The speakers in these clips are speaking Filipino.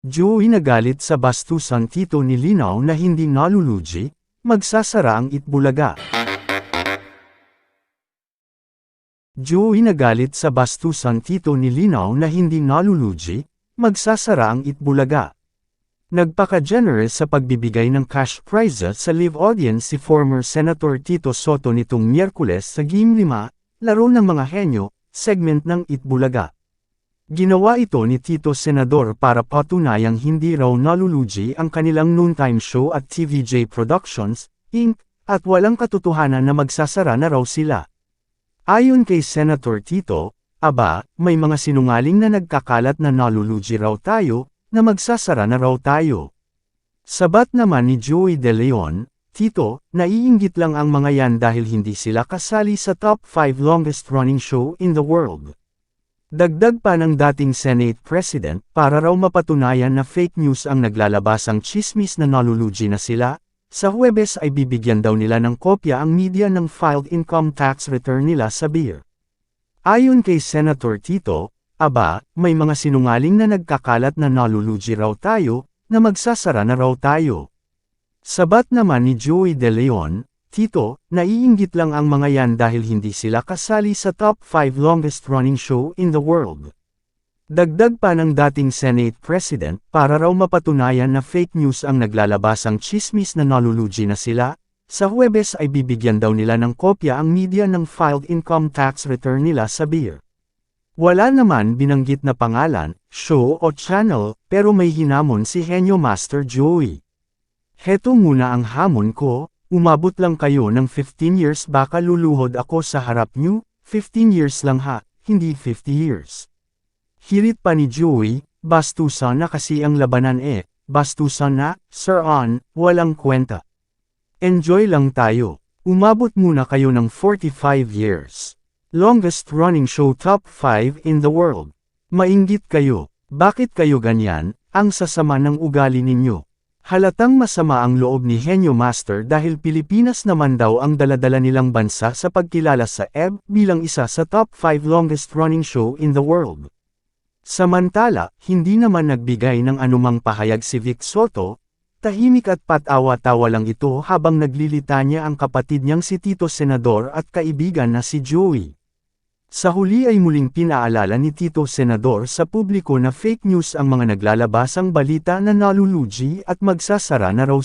Joey nagalit sa bastusan tito ni Linaw na hindi naluluji, magsasara ang Itbulaga. Joey nagalit sa bastusan tito ni Linaw na hindi naluluji, magsasara ang Itbulaga. Nagpaka-generous sa pagbibigay ng cash prizes sa live audience si former Senator Tito Soto nitong Miyerkules sa Game 5, Laro ng Mga Henyo, segment ng Itbulaga. Ginawa ito ni Tito Senador para patunayang hindi raw naluluji ang kanilang noontime show at TVJ Productions, Inc., at walang katotohanan na magsasara na raw sila. Ayon kay Senator Tito, aba, may mga sinungaling na nagkakalat na naluluji raw tayo, na magsasara na raw tayo. Sabat naman ni Joey De Leon, Tito, naiinggit lang ang mga yan dahil hindi sila kasali sa top 5 longest running show in the world. Dagdag pa ng dating Senate President para raw mapatunayan na fake news ang naglalabasang chismis na naluluji na sila, sa Huwebes ay bibigyan daw nila ng kopya ang media ng filed income tax return nila sa BIR. Ayon kay Senator Tito, aba, may mga sinungaling na nagkakalat na naluluji raw tayo, na magsasara na raw tayo. Sabat naman ni Joey De Leon, Tito, naiinggit lang ang mga yan dahil hindi sila kasali sa top 5 longest running show in the world. Dagdag pa ng dating Senate President para raw mapatunayan na fake news ang naglalabasang chismis na naluluji na sila, sa Huwebes ay bibigyan daw nila ng kopya ang media ng filed income tax return nila sa BIR. Wala naman binanggit na pangalan, show o channel, pero may hinamon si Henyo Master Joey. Heto muna ang hamon ko, Umabot lang kayo ng 15 years baka luluhod ako sa harap nyo, 15 years lang ha, hindi 50 years. Hirit pa ni Joey, bastusan na kasi ang labanan eh, bastusan na, sir on, walang kwenta. Enjoy lang tayo. Umabot muna kayo ng 45 years. Longest running show top 5 in the world. Mainggit kayo. Bakit kayo ganyan? Ang sasama ng ugali ninyo. Halatang masama ang loob ni Henyo Master dahil Pilipinas naman daw ang daladala nilang bansa sa pagkilala sa EB bilang isa sa top 5 longest running show in the world. Samantala, hindi naman nagbigay ng anumang pahayag si Vic Soto, tahimik at patawa-tawa lang ito habang naglilitanya ang kapatid niyang si Tito Senador at kaibigan na si Joey. Sa huli ay muling pinaalala ni Tito Senador sa publiko na fake news ang mga naglalabasang balita na naluluji at magsasara na raw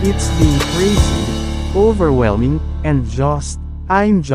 It's been crazy, overwhelming, and just, I'm just